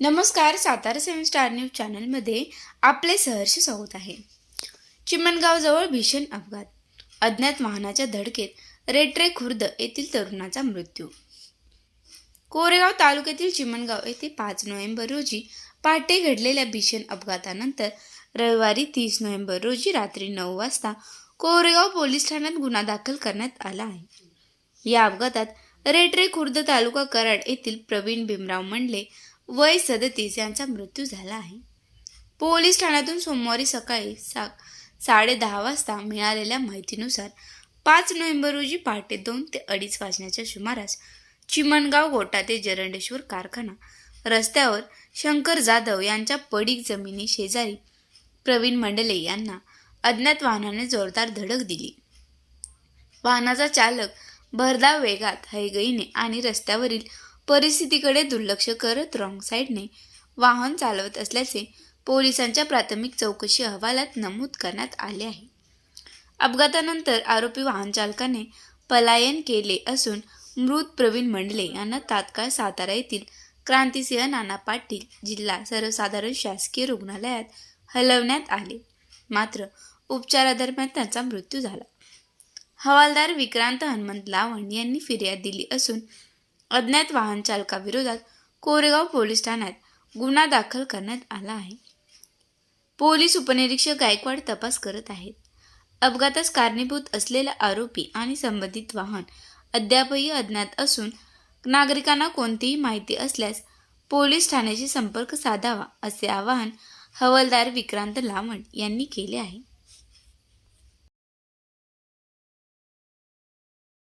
नमस्कार सातारा सेवन star news चॅनलमध्ये आपले सहर्ष स्वागत आहे. चिमणगावजवळ भीषण अपघात. अज्ञात वाहनाच्या धडकेत रेट्रे खुर्द येथील तरुणाचा मृत्यू. कोरेगाव तालुक्यातील चिमणगाव येथे पाच नोव्हेंबर रोजी पहाटे घडलेल्या भीषण अपघातानंतर रविवारी तीस नोव्हेंबर रोजी रात्री नऊ वाजता कोरेगाव पोलीस ठाण्यात गुन्हा दाखल करण्यात आला आहे. या अपघातात रेट्रे खुर्द तालुका कराड येथील प्रवीण भीमराव मंडले वय सदतीस यांचा मृत्यू झाला आहे. पोलीस ठाण्यातून सोमवारी सकाळी सा साडे दहा वाजता मिळालेल्या माहितीनुसार पाच नोव्हेंबर रोजी पहाटे दोन ते अडीच वाजण्याच्या सुमारास चिमणगाव गोटा ते जरंडेश्वर कारखाना रस्त्यावर शंकर जाधव यांच्या पडीक जमिनी शेजारी प्रवीण मंडले यांना अज्ञात वाहनाने जोरदार धडक दिली. वाहनाचा चालक भरधाव वेगात हैगईने आणि रस्त्यावरील परिस्थितीकडे दुर्लक्ष करत रॉंग साईडने वाहन चालवत असल्याचे पोलिसांच्या प्राथमिक चौकशी अहवालात नमूद करण्यात आले आहे. अपघातानंतर आरोपी वाहन चालकाने पलायन केले असून मृत प्रवीण मंडले यांना तात्काळ सातारा येथील क्रांतिसिंह नाना पाटील जिल्हा सर्वसाधारण शासकीय रुग्णालयात हलवण्यात आले. मात्र उपचारादरम्यान त्यांचा मृत्यू झाला. हवालदार विक्रांत हनुमंत लावण यांनी फिर्याद दिली असून अज्ञात वाहन चालकाविरोधात कोरेगाव पोलीस ठाण्यात गुन्हा दाखल करण्यात आला आहे. पोलीस उपनिरीक्षक गायकवाड तपास करत आहेत. अपघातास कारणीभूत असलेला आरोपी आणि संबंधित वाहन अद्यापही अज्ञात असून नागरिकांना कोणतीही माहिती असल्यास पोलीस ठाण्याशी संपर्क साधावा असे आवाहन हवालदार विक्रांत लावण यांनी केले आहे.